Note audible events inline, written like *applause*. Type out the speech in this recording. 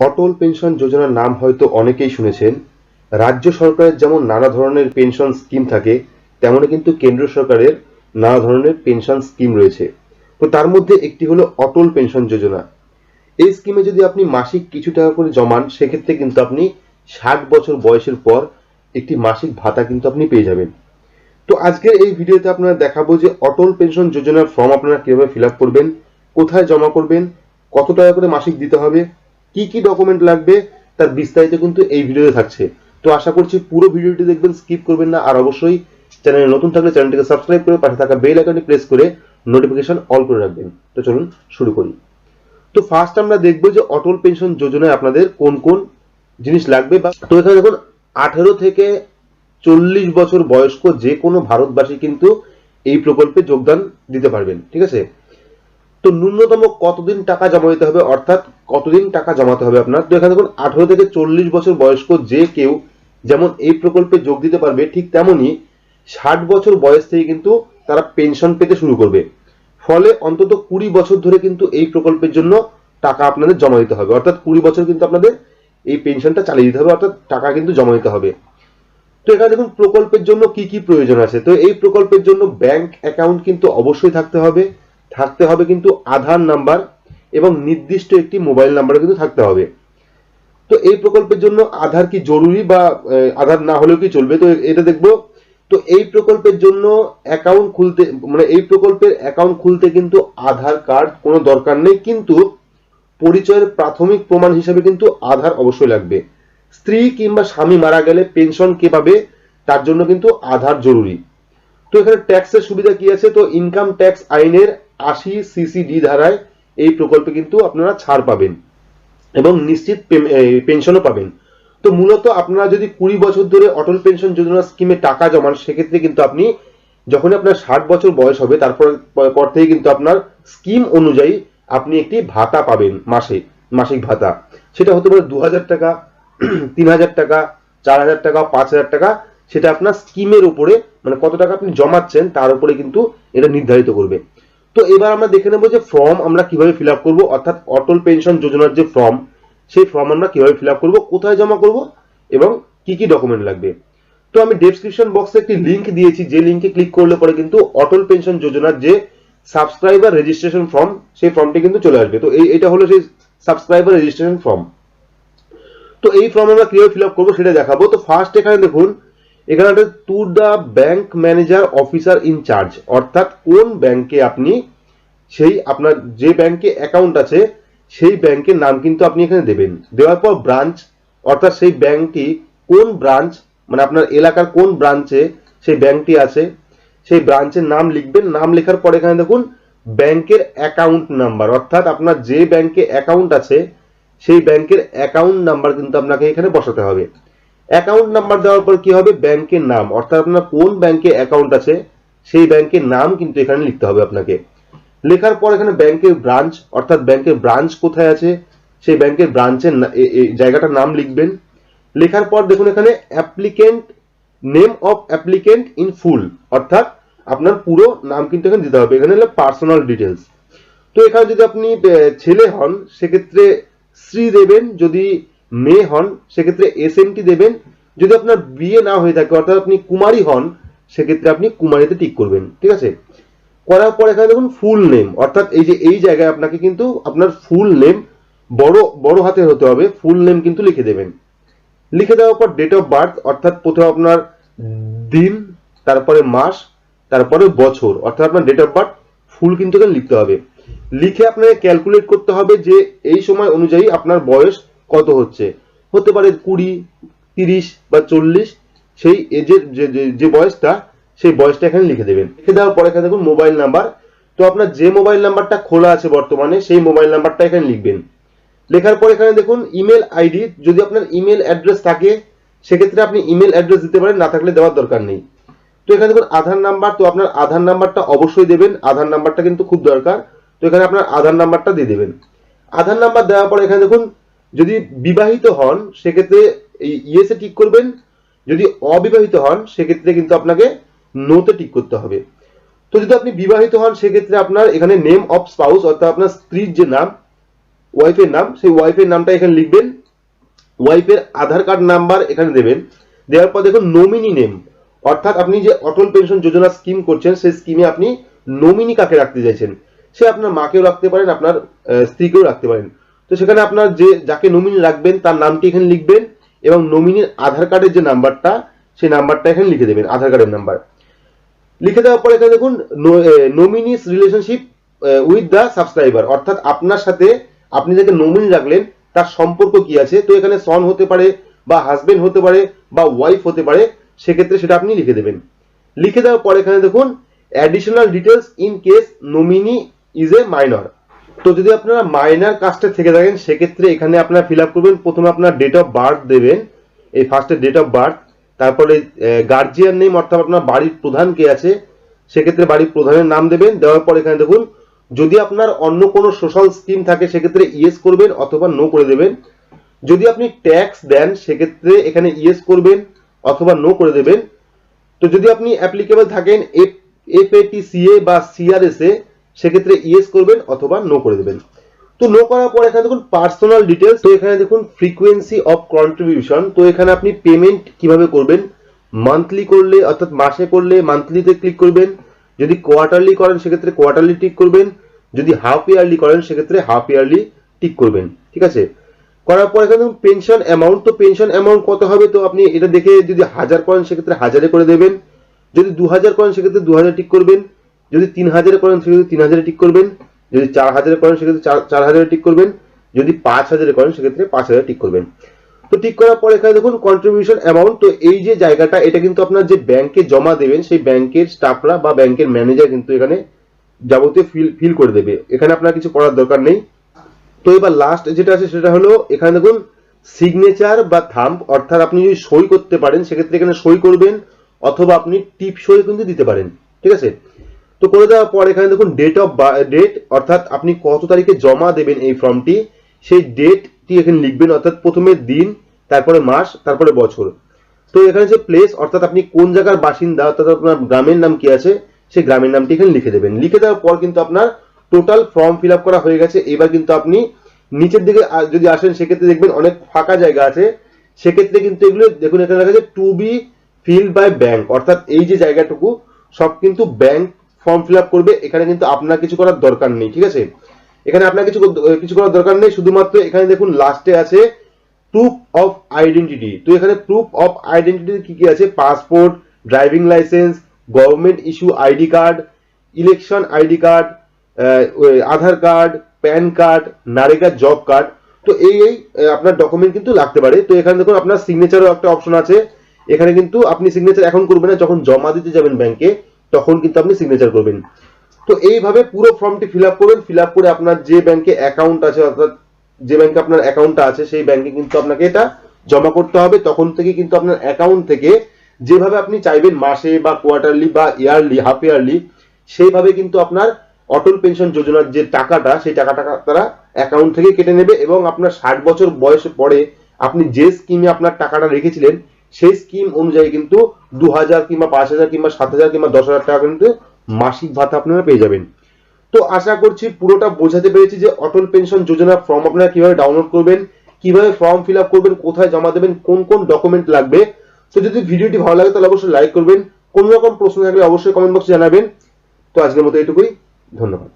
অটল pension যোজনার নাম হয়তো অনেকেই শুনেছেন। রাজ্য সরকারের যেমন নানা ধরনের পেনশন স্কিম থাকে, তেমনই কিন্তু কেন্দ্র সরকারের নানা ধরনের পেনশন স্কিম রয়েছে। তো তার মধ্যে একটি হলো অটল পেনশন যোজনা। এই স্কিমে যদি আপনি মাসিক কিছু টাকা করে জমান, সেক্ষেত্রে কিন্তু আপনি ষাট বছর বয়সের পর একটি মাসিক ভাতা কিন্তু আপনি পেয়ে যাবেন। তো আজকের এই ভিডিওতে আপনারা দেখাবো যে অটল পেনশন যোজনার ফর্ম আপনারা কীভাবে ফিল করবেন, কোথায় জমা করবেন, কত টাকা করে মাসিক দিতে হবে কি কি ডকুমেন্ট লাগবে তার বিস্তারিত কিন্তু এই ভিডিওতে থাকছে। তো আশা করছি পুরো ভিডিওটি দেখবেন স্কিপ করবেন না। আর অবশ্যই চ্যানেলে নতুন থাকলে চ্যানেলটিকে সাবস্ক্রাইব করে পাশে থাকা বেল আইকনটি প্রেস করে নোটিফিকেশন অল করে রাখবেন। তো চলুন শুরু করি। তো ফার্স্ট আমরা দেখব যে অটল পেনশন যোজনায় আপনাদের কোন কোন জিনিস লাগবে বা তো এখানে দেখুন, আঠেরো থেকে চল্লিশ বছর বয়স্ক যে কোনো ভারতবাসী কিন্তু এই প্রকল্পে যোগদান দিতে পারবেন, ঠিক আছে? তো ন্যূনতম কতদিন টাকা জমা দিতে হবে? অর্থাৎ কতদিন টাকা জমাতে হবে আপনার? তো এখানে দেখুন, আঠেরো থেকে চল্লিশ বছর বয়স্ক যে কেউ যেমন এই প্রকল্পে যোগ দিতে পারবে, ঠিক তেমনই ষাট বছর বয়স থেকে কিন্তু তারা পেনশন পেতে শুরু করবে। ফলে অন্তত কুড়ি বছর ধরে কিন্তু এই প্রকল্পের জন্য টাকা আপনাদের জমা দিতে হবে। অর্থাৎ কুড়ি বছর কিন্তু আপনাদের এই পেনশনটা চালিয়ে দিতে হবে, অর্থাৎ টাকা কিন্তু জমা দিতে হবে। তো এখানে দেখুন, প্রকল্পের জন্য কি কি প্রয়োজন আছে? তো এই প্রকল্পের জন্য ব্যাংক অ্যাকাউন্ট কিন্তু অবশ্যই থাকতে হবে। থাকতে হবে কিন্তু আধার নাম্বার এবং নির্দিষ্ট একটি মোবাইল নাম্বারও কিন্তু থাকতে হবে। তো এই প্রকল্পের জন্য আধার কি জরুরি বা আধার না হলেও কি চলবে? তো এটা দেখব। তো এই প্রকল্পের জন্য অ্যাকাউন্ট খুলতে মানে এই প্রকল্পের অ্যাকাউন্ট খুলতে কিন্তু আধার কার্ড কোনো দরকার নেই, কিন্তু পরিচয়ের প্রাথমিক প্রমাণ হিসেবে কিন্তু আধার অবশ্যই লাগবে। স্ত্রী কিংবা স্বামী মারা গেলে পেনশন কে পাবে, তার জন্য কিন্তু আধার জরুরি। তো এখানে ট্যাক্সের সুবিধা কি আছে? তো ইনকাম ট্যাক্স আইনের আশি সিসিডি ধারায় এই প্রকল্পে কিন্তু আপনারা ছাড় পাবেন এবং নিশ্চিত পেনশনও পাবেন। তো মূলত আপনারা যদি কুড়ি বছর ধরে অটল পেনশন যোজনা স্কিমে টাকা জমান, সেক্ষেত্রে কিন্তু আপনি যখনই আপনার ষাট বছর বয়স হবে, তারপর, পর থেকে কিন্তু আপনার স্কিম অনুযায়ী আপনি একটি ভাতা পাবেন মাসে, মাসিক ভাতা। সেটা হতে পারে দু হাজার টাকা *clears throat* তিন হাজার টাকা চার হাজার টাকা পাঁচ হাজার টাকা, সেটা আপনার স্কিমের উপরে মানে কত টাকা আপনি জমাচ্ছেন, তার উপরে কিন্তু এটা নির্ধারিত করবে। তো এবার আমরা দেখে নেব যে ফর্ম আমরা কীভাবে ফিল আপ করব, অর্থাৎ অটল পেনশন যোজনার যে ফর্ম সেই ফর্ম আমরা কীভাবে ফিল আপ করব, কোথায় জমা করব এবং কি কি ডকুমেন্ট লাগবে। তো আমি ডেসক্রিপশন বক্সে একটি লিংক দিয়েছি, যে লিংকে ক্লিক করলে পরে কিন্তু অটল পেনশন যোজনার যে সাবস্ক্রাইবার রেজিস্ট্রেশন ফর্ম সেই ফর্মটি কিন্তু চলে আসবে। তো এই, এটা হলো সেই সাবস্ক্রাইবার রেজিস্ট্রেশন ফর্ম তো এই ফর্ম আমরা কীভাবে ফিল আপ করব সেটা দেখাবো। তো ফার্স্ট এখানে দেখুন এখানে একটা to the bank manager officer in charge অর্থাৎ কোন ব্যাংকে আপনি সেই আপনার যে ব্যাংকে অ্যাকাউন্ট আছে, সেই ব্যাংকের নাম কিন্তু আপনি এখানে দেবেন। দেওয়ার পর ব্রাঞ্চ অর্থাৎ সেই ব্যাংকটি কোন ব্রাঞ্চ মানে আপনার এলাকার কোন ব্রাঞ্চে সেই ব্যাংকটি আছে, সেই ব্রাঞ্চের নাম লিখবেন। নাম লেখার পর এখানে দেখুন ব্যাংকের অ্যাকাউন্ট নাম্বার অর্থাৎ আপনার যে ব্যাংকে অ্যাকাউন্ট আছে, সেই ব্যাংকের অ্যাকাউন্ট নাম্বার কিন্তু আপনাকে এখানে বসাতে হবে। অ্যাকাউন্ট নাম্বার দেওয়ার পর কি হবে? ব্যাংকের নাম। অর্থাৎ আপনার কোন ব্যাংকে অ্যাকাউন্ট আছে, সেই ব্যাংকের নাম কিন্তু এখানে লিখতে হবে আপনাকে। লেখার পর এখানে ব্যাংকের ব্রাঞ্চ অর্থাৎ ব্যাংকের ব্রাঞ্চ কোথায় আছে, সেই ব্যাংকের ব্রাঞ্চের জায়গাটার নাম লিখবেন। লেখার পর দেখুন এখানে applicant name of applicant in full অর্থাৎ আপনার পুরো নাম কিন্তু এখানে দিতে হবে। এখানে হলো পার্সোনাল ডিটেলস তো এখানে যদি আপনি ছেলে হন, সেক্ষেত্রে শ্রী দেবেন। যদি মেয়ে হন, সেক্ষেত্রে এস দেবেন। যদি আপনার বিয়ে না হয়ে থাকে, অর্থাৎ আপনি কুমারী হন, সেক্ষেত্রে আপনি কুমারীতে টিক করবেন, ঠিক আছে? করার পর এখানে দেখুন ফুল নেম অর্থাৎ এই যে, এই জায়গায় আপনাকে কিন্তু আপনার ফুল নেম বড় বড় হাতে হতে হবে ফুল নেম কিন্তু লিখে দেবেন। লিখে দেওয়ার পর ডেট অফ বার্থ অর্থাৎ প্রথমে আপনার দিন, তারপরে মাস, তারপরে বছর, অর্থাৎ আপনার ডেট অফ বার্থ ফুল কিন্তু লিখতে হবে। লিখে আপনাকে ক্যালকুলেট করতে হবে যে, এই সময় অনুযায়ী আপনার বয়স কত হচ্ছে? হতে পারে কুড়ি, তিরিশ বা চল্লিশ, সেই এজের যে বয়সটা, সেই বয়সটা এখানে লিখে দেবেন। লিখে দেওয়ার পরে এখানে দেখুন মোবাইল নাম্বার তো আপনার যে মোবাইল নাম্বারটা খোলা আছে বর্তমানে, সেই মোবাইল নাম্বারটা এখানে লিখবেন। লেখার পর এখানে দেখুন ইমেল আইডি যদি আপনার ইমেল অ্যাড্রেস থাকে, সেক্ষেত্রে আপনি ইমেল অ্যাড্রেস দিতে পারেন, না থাকলে দেওয়ার দরকার নেই। তো এখানে দেখুন আধার নাম্বার তো আপনার আধার নাম্বারটা অবশ্যই দেবেন। আধার নাম্বারটা কিন্তু খুব দরকার। তো এখানে আপনার আধার নাম্বারটা দিয়ে দেবেন। আধার নাম্বার দেওয়ার পর এখানে দেখুন যদি বিবাহিত হন, সেক্ষেত্রে এই ইয়েসে টিক করবেন। যদি অবিবাহিত হন, সেক্ষেত্রে কিন্তু আপনাকে নোতে টিক করতে হবে। তো যদি আপনি বিবাহিত হন, সেক্ষেত্রে আপনার এখানে নেম অফ স্পাউস অর্থাৎ আপনার স্ত্রীর যে নাম ওয়াইফের নাম, সেই ওয়াইফের নামটা এখানে লিখবেন। ওয়াইফের আধার কার্ড নাম্বার এখানে দেবেন। দেওয়ার পর দেখুন নমিনি নেম অর্থাৎ আপনি যে অটল পেনশন যোজনা স্কিম করছেন, সেই স্কিমে আপনি নমিনি কাকে রাখতে চাইছেন? সে আপনার মাকেও রাখতে পারেন, আপনার স্ত্রীকেও রাখতে পারেন। তো সেখানে আপনার যে, যাকে নমিনি রাখবেন, তার নামটি এখানে লিখবেন এবং নমিনির আধার কার্ডের যে নাম্বারটা সেই নাম্বারটা এখানে লিখে দেবেন, আধার কার্ডের নাম্বার লিখে দেওয়ার পরে এখানে দেখুন nominee's relationship with the subscriber অর্থাৎ আপনার সাথে আপনি যাকে নমিনি রাখলেন, তার সম্পর্ক কি আছে? তো এখানে সন হতে পারে, বা হাজবেন্ড হতে পারে, বা ওয়াইফ হতে পারে, সেক্ষেত্রে সেটা আপনি লিখে দেবেন। লিখে দেওয়ার পরে এখানে দেখুন additional details in case nominee is a minor তো যদি আপনারা মাইনার কাজটা থেকে থাকেন, সেক্ষেত্রে এখানে আপনারা ফিল আপ করবেন। প্রথমে আপনার ডেট অফ বার্থ দেবেন, এই ফার্স্টে ডেট অফ বার্থ তারপরে গার্জিয়ান নেম অর্থাৎ আপনার বাড়ির প্রধান কে আছে, সেক্ষেত্রে বাড়ির প্রধানের নাম দেবেন। দেওয়ার পর এখানে দেখুন, যদি আপনার অন্য কোনো সোশ্যাল স্কিম থাকে, সেক্ষেত্রে ইয়েস করবেন অথবা নো করে দেবেন। যদি আপনি ট্যাক্স দেন, সেক্ষেত্রে এখানে ইয়েস করবেন অথবা নো করে দেবেন। তো যদি আপনি অ্যাপ্লিকেবল থাকেন এফ এফএটিসিএ বা সিআরএস এ সেক্ষেত্রে ইয়েস করবেন অথবা নো করে দেবেন। তো নো করার পর এখানে দেখুন পার্সোনাল ডিটেলস তো এখানে দেখুন ফ্রিকোয়েন্সি অফ কন্ট্রিবিউশন তো এখানে আপনি পেমেন্ট কীভাবে করবেন? মান্থলি করলে, অর্থাৎ মাসে করলে মান্থলিতে ক্লিক করবেন। যদি কোয়ার্টারলি করেন, সেক্ষেত্রে কোয়ার্টারলি টিক করবেন। যদি হাফ ইয়ারলি করেন, সেক্ষেত্রে হাফ ইয়ারলি টিক করবেন। ঠিক আছে? করার পর এখানে পেনশন অ্যামাউন্ট তো পেনশন অ্যামাউন্ট কত হবে? তো আপনি এটা দেখে যদি হাজার করেন, সেক্ষেত্রে হাজারে করে দেবেন। যদি দু হাজার করেন, সেক্ষেত্রে দু হাজার টিক করবেন। যদি তিন হাজারে করেন, সেক্ষেত্রে তিন হাজারে টিক করবেন। যদি চার হাজারে করেন, সেক্ষেত্রে চার হাজারে টিক করবেন। যদি পাঁচ হাজারে করেন, সেক্ষেত্রে পাঁচ হাজারে টিক করবেন। তো ঠিক করার পর এখানে দেখুন কন্ট্রিবিউশন অ্যামাউন্ট তো এই যে জায়গাটা, এটা কিন্তু আপনার যে ব্যাংকে জমা দেবেন, সেই ব্যাংকের স্টাফরা বা ব্যাংকের ম্যানেজার কিন্তু এখানে যাবতীয় ফিল ফিল করে দেবে। এখানে আপনার কিছু করার দরকার নেই। তো এবার লাস্ট যেটা আছে, সেটা হলো এখানে দেখুন সিগনেচার বা থাম্প অর্থাৎ আপনি যদি সই করতে পারেন, সেক্ষেত্রে এখানে সই করবেন, অথবা আপনি টিপ সই কিন্তু দিতে পারেন। ঠিক আছে? তো করে দেওয়ার পর এখানে দেখুন ডেট অফ ডেট অর্থাৎ আপনি কত তারিখে জমা দেবেন এই ফর্মটি সেই ডেটটি এখানে লিখবেন, অর্থাৎ প্রথমে দিন, তারপরে মাস, তারপরে বছর। তো এখানে যে প্লেস অর্থাৎ আপনি কোন জায়গার বাসিন্দা, অর্থাৎ আপনার গ্রামের নাম কি আছে, সেই গ্রামের নামটি এখানে লিখে দেবেন। লিখে দেওয়ার পর কিন্তু আপনার টোটাল ফর্ম ফিল করা হয়ে গেছে। এবার কিন্তু আপনি নিচের দিকে যদি আসেন, সেক্ষেত্রে দেখবেন অনেক ফাঁকা জায়গা আছে। সেক্ষেত্রে কিন্তু এগুলো, দেখুন, এখানে লেখা আছে to be fill by bank অর্থাৎ এই যে জায়গাটুকু, সব কিন্তু ব্যাংক ফর্ম ফিল করবে, এখানে কিন্তু আপনার কিছু করার দরকার নেই, ঠিক আছে? এখানে আপনার কিছু কিছু করার দরকার নেই, শুধুমাত্র এখানে দেখুন লাস্টে আছে প্রুফ অফ আইডেন্টিটি তো এখানে প্রুফ অফ আইডেন্টিটি কি কি আছে? Passport driving licence government issue ID card election ID card Aadhaar card PAN card NREGA job card তো এই এই আপনার ডকুমেন্ট কিন্তু লাগতে পারে। তো এখানে দেখুন আপনার সিগনেচারও একটা অপশন আছে। এখানে কিন্তু আপনি সিগনেচার এখন করবেন না, যখন জমা দিতে যাবেন ব্যাংকে তখন কিন্তু আপনি সিগনেচার করবেন। তো এইভাবে পুরো ফর্মটি ফিল আপ করবেন ফিল আপ করে আপনার যে ব্যাংকে অ্যাকাউন্ট আছে, অর্থাৎ যে ব্যাংকে আপনার অ্যাকাউন্টটা আছে, সেই ব্যাংকে কিন্তু আপনাকে এটা জমা করতে হবে। তখন থেকে কিন্তু আপনার অ্যাকাউন্ট থেকে যেভাবে আপনি চাইবেন মাসে বা কোয়ার্টারলি বা ইয়ারলি হাফ ইয়ারলি সেইভাবে কিন্তু আপনার অটল পেনশন যোজনার যে টাকাটা, সেই টাকাটা তারা অ্যাকাউন্ট থেকে কেটে নেবে এবং আপনার ষাট বছর বয়স পরে আপনি যে স্কিমে আপনার টাকাটা রেখেছিলেন সেই স্কিম অনুযায়ী কিন্তু দু হাজার কিংবা পাঁচ হাজার কিংবা সাত হাজার কিংবা দশ হাজার টাকা কিন্তু মাসিক ভাতা আপনারা পেয়ে যাবেন। তো আশা করছি পুরোটা বোঝাতে পেরেছি যে অটল পেনশন যোজনা ফর্ম আপনারা কীভাবে ডাউনলোড করবেন, কীভাবে ফর্ম ফিল আপ করবেন, কোথায় জমা দেবেন, কোন কোন ডকুমেন্ট লাগবে। তো যদি ভিডিওটি ভালো লাগে তাহলে অবশ্যই লাইক করবেন, কোনো রকম প্রশ্ন থাকলে অবশ্যই কমেন্ট বক্সে জানাবেন। তো আজকের মতো এটুকুই ধন্যবাদ।